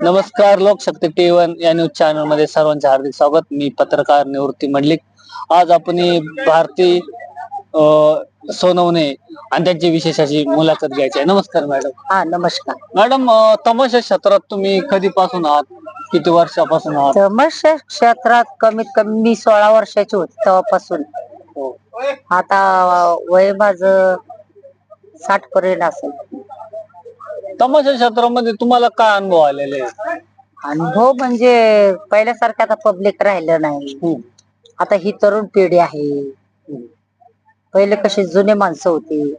नमस्कार Lokshakti T one या news चॅनलमध्ये सर्वांचे हार्दिक स्वागत. मी पत्रकार निवृत्ती मंडलिक आज आपण भारती सोनवणे आणि त्यांची विशेष अशी मुलाखत घ्यायची आहे. नमस्कार मॅडम. हा नमस्कार. मॅडम तमाशा क्षेत्रात तुम्ही कधीपासून आहात? किती वर्षापासून आहात? तमाशा क्षेत्रात कमीत कमी मी सोळा वर्षाची होती तेव्हापासून. हो. आता वय माझ साठ पर्यंत असेल. तमाशा क्षेत्रामध्ये तुम्हाला काय अनुभव आलेले आहे? अनुभव म्हणजे पहिल्यासारखं आता पब्लिक राहिलं नाही. हम्म. आता ही तरुण पिढी आहे. पहिले कशी जुने माणसं होती.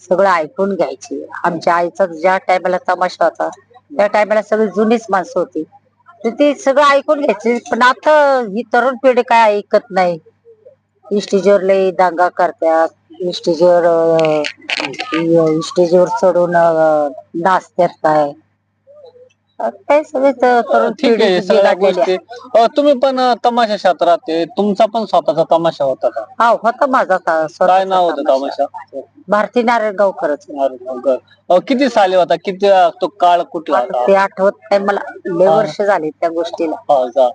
सगळं ऐकून घ्यायची. आमच्या आईचा ज्या टायमाला तमाशा होता त्या टायमाला सगळी जुनीच माणसं होती. तर ते सगळं ऐकून घ्यायचे. पण आता ही तरुण पिढी काय ऐकत नाही. स्टेजवर लई दांगा करतात. स्टेजवर अं, स्टेजवर चढून अं, नाचतात काय सगळे त- तरुण ठीक आहे पिढी सगळ्या गोष्टी. अं, तुम्ही पण अं, तमाशा क्षेत्रात आहे तुमचा पण स्वतःचा तमाशा होता का? हा होता माझा काय नाव होतं तमाशा. तमाशा भारती नारायणगावकरच अरे, अं, किती साली होता? किती तो काळ कुठला आता होता? ते आठवत नाही. मला लय. वर्ष झाली त्या गोष्टीला. हो का?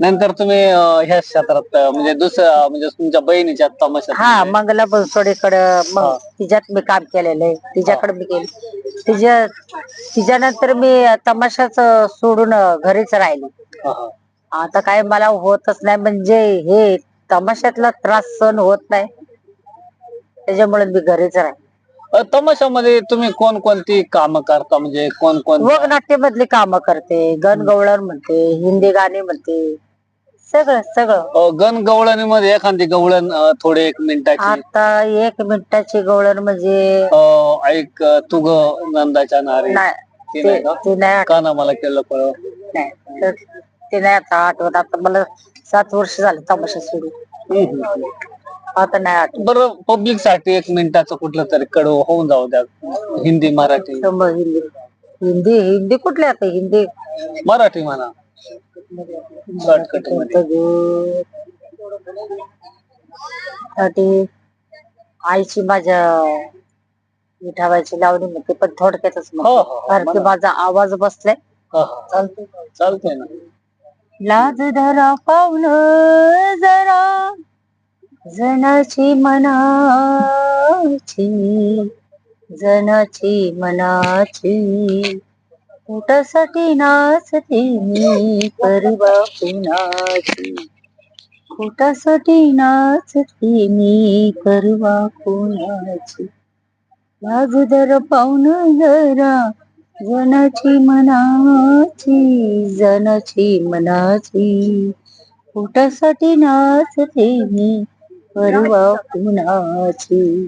नंतर तुम्ही अं, ह्या क्षेत्रात अं, म्हणजे दुसऱ्या म्हणजे तुमच्या बहिणीच्या तमाशात हा मंगला बनसोडेकडं मग. तिच्यात मी काम केलेलं आहे. तिच्याकडे मी गेले. तिच्या तिच्यानंतर मी तमाशाच सोडून घरीच राहिले. हा, हा. आता काय मला होतच नाही. म्हणजे हे तमाशातला त्रास सहन होत नाही. त्याच्यामुळे मी घरीच राहिले अं, तमाशामध्ये तुम्ही कोणकोणती कामं करता? म्हणजे कोण कोण वगनाट्य मधली कामं करते गणगवळण म्हणते हिंदी गाणी म्हणते. सगळं सगळं. गण गवळणी मध्ये एखादी गवळण अं, थोडे एक मिनिटाची आता एक मिनिटाची गवळण म्हणजे अं, ऐक अं, तू ग नंदाच्या नारे. नाही ते ते नाही का? ते नाही आठ- का ना मला केलं कळ नाही. तर ते नाही आता आठवत. आता मला सात वर्ष झाले तमाशा सुरू. आता नाही आठवत बरं पब्लिकसाठी एक मिनिटाचं कुठलं तरी कडव होऊन जाऊ द्या. हिंदी मराठी. हिंदी. हिंदी हिंदी कुठले आता हिंदी? मराठी म्हणा. शॉर्टकटमध्ये. साठी आईची माझ्या मिठाबाईची लावणी म्हणते पण थोडक्यातच हो, हो, म्हणते. हो, कारण की म्हणा. माझा आवाज बसलाय. हा, हा. चालते चालतंय ना. लाज धरा पाहुण जरा. जनाची मनाची जनाची मनाची. कुठासाठी नाचते मी परवा कुणाची? कुठासाठी नाचते मी परवा कुणाची? लाज धर पाहुण जरा जनाची मनाची जनाची मनाची. पोटासाठी नाचते मी परवा कुणाची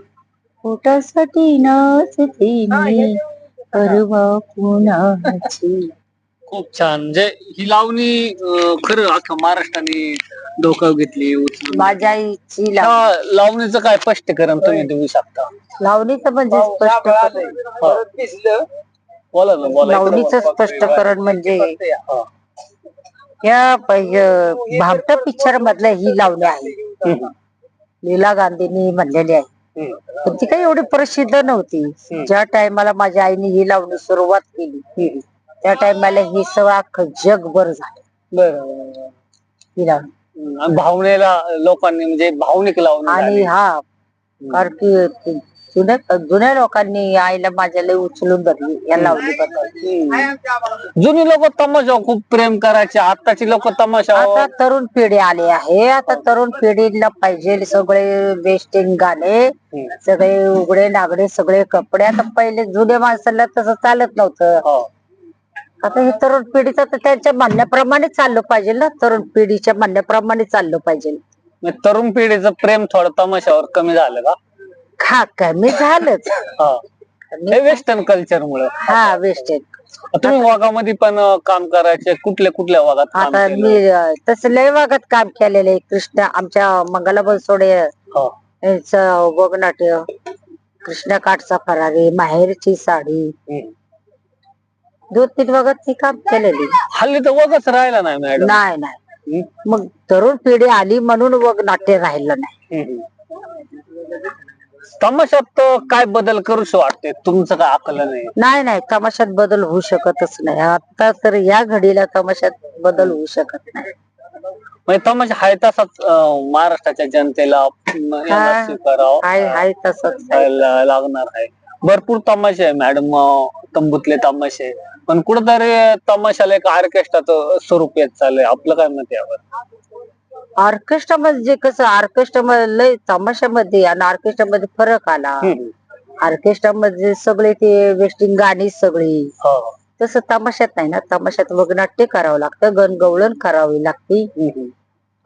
पोटासाठी नाचते मी परवा कुणाची खूप छान. म्हणजे ही लावणी अं, खरं अख्खा महाराष्ट्राने डोकं घेतली उचलून. माझ्या आईची लाव- त्या लावणीचं काय स्पष्टीकरण तुम्ही देऊ शकता. लावणीचं म्हणजे स्पष्टकरण. हा. बोला ना बोला लावणीचं स्पष्टकरण म्हणजे हा. या भामटा पिक्चर मधलं ही लावणी आहे. लीला गांधींनी म्हणलेली आहे. पण ती काही एवढी प्रसिद्ध नव्हती. ज्या टायमाला माझ्या आईने ही लावणी सुरुवात केली त्या टायमाला ही सगळं अख्खं जगभर झालं. बरं ही लावणी. भावनेला लोकांनी म्हणजे भावनिक लावणी आणि. हा कारण की जुन्या जुन्या लोकांनी आईला माझ्या लय उचलून धरली या लावणी बद्दल जुनी लोक तमाशा खूप प्रेम करायचे आताची लोक तमाशा आता तरुण पिढी आली आहे आता तरुण पिढीला पाहिजे सगळे वेस्टिंग गाणे सगळे उघडे नागडे सगळे कपडे. आता पहिले जुन्या माणसाला तसं चालत नव्हतं. हो. आता हे तरुण पिढीचं तर त्यांच्या म्हणण्याप्रमाणे चाललं पाहिजे ना तरुण पिढीच्या म्हणण्याप्रमाणे चाललं पाहिजे. तरुण पिढीचं प्रेम थोडं तमाशावर कमी झालं का? हा कमी झालंच. वेस्टर्न कल्चर मुळे. हा वेस्टिंग तुम्ही वाघामध्ये पण अं, काम करायचे कुठल्या कुठल्या वाघात काम आता केलं? मी अं, तसं लय वागत काम केलेलं. आहे कृष्ण आमच्या मंगला बनसोडे हो. यांचं वगनाट्य. कृष्ण काठचा फरारी माहेरची साडी. हम्म. दोन तीन वगत ती काम केलेली. हल्ली तर वगच राहिला नाही मॅडम नाही नाही. मग तरुण पिढी आली म्हणून वग नाट्य राहिलं नाही. हम्म. तमाशात काय बदल करूशी वाटते तुमचं काय आकलन आहे नाही नाही तमाशात बदल होऊ शकतच नाही. आता तर या घडीला तमाशात बदल होऊ शकत नाही. म्हणजे तमाशा आहे तसाच अं, महाराष्ट्राच्या जनतेला हा. स्वीकारावं. तसंच आहे. ला- लागणार आहे. भरपूर तमाशे आहे मॅडम तंबूतले तमाशे पण कुठेतरी तमाशाला एक ऑर्केस्ट्राचं स्वरूप येत चाललंय. आपलं काय मत यावर? ऑर्केस्ट्रा मध्ये कसं ऑर्केस्ट्रा मध्ये लय तमाशामध्ये आणि ऑर्केस्ट्रा मध्ये फरक आला हम्म. ऑर्केस्ट्रा मध्ये सगळे ते वेस्टिंग गाणी सगळी हो. तसं तमाशात नाही ना तमाशात वगनाट्य करावं लागतं गणगवळण करावी लागते.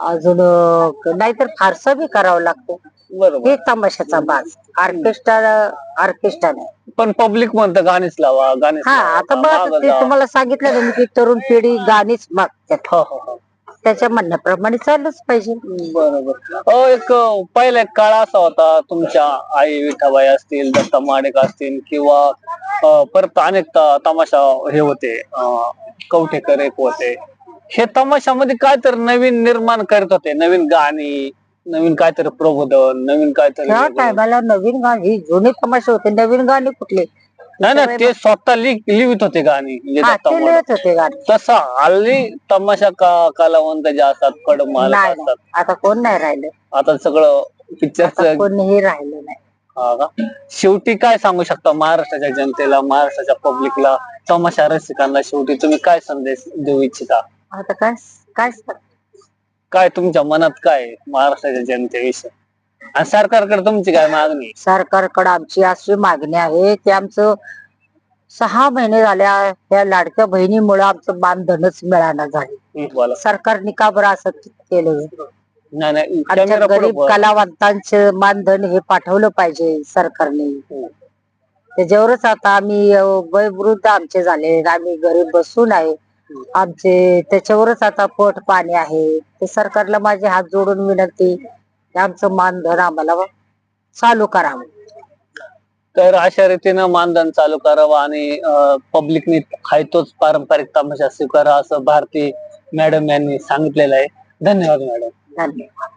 अजून नाहीतर फारसा बी करावं लागतं हे तमाशाचा बाज ऑर्केस्ट्रा ऑर्केस्ट्रा नाही पण पब्लिक म्हणतं गाणीच लावा गाणीच हा आता मागं ते जा. तुम्हाला सांगितलं ना मी की तरुण पिढी गाणीच मागतात हो, हो. त्याच्या म्हणण्याप्रमाणे चाललंच पाहिजे. बरोबर. एक अ, पहिला एक काळ असा होता तुमच्या आई विठाबाई असतील दत्ता माडेक असतील किंवा अ, परत अनेक त- तमाशा हे होते अ, कवठेकर एक होते. हे तमाशामध्ये काय तर नवीन निर्माण करत होते नवीन गाणी नवीन काहीतरी प्रबोधन नवीन काहीतरी त्या वेगळं. टायमाला नवीन गाणी जुने तमाशे होते नवीन गाणी कुठले? नाही ना ते स्वतः लिहित होते गाणी म्हणजे हा दत्ता ते माडे. लिहित होते गाणी. तसं हल्ली तमाशा का कलावंत जे असतात कडमाल नाही असतात. नाही. आता कोण नाही राहिलं. आता सगळं आता पिक्चरचं कोणीही राहिलं नाही. हा का? शेवटी काय सांगू शकता महाराष्ट्राच्या जनतेला महाराष्ट्राच्या पब्लिकला तमाशा रसिकांना शेवटी तुम्ही काय संदेश देऊ इच्छिता? आता काय काय काय तुमच्या मनात काय आहे महाराष्ट्राच्या जनतेविषयी? आणि सरकारकडे तुमची काय मागणी? सरकारकडे आमची अशी मागणी आहे की आमचं सहा महिने झाल्या त्या लाडक्या बहिणीमुळे आमचं मानधनच मिळाना झाले. हं, बोला. सरकारने का बरं असं केलं नाही नाही आमच्या पुढे गरीब बोला. कलावंतांचे मानधन हे पाठवलं पाहिजे सरकारने. हं. त्याच्यावरच आता आम्ही अं, वयोवृद्ध आमचे झाले आम्ही घरी बसून आहे. आमचे त्याच्यावरच आता पोट पाणी आहे. ते सरकारला माझे हात जोडून विनंती आमचं मानधन आम्हाला चालू करावं. तर अशा रीतीनं मानधन चालू करावं आणि पब्लिकनी हाय तोच पारंपरिक तमाशा स्वीकारा असं भारती मॅडम यांनी सांगितलेलं आहे. धन्यवाद मॅडम. धन्यवाद.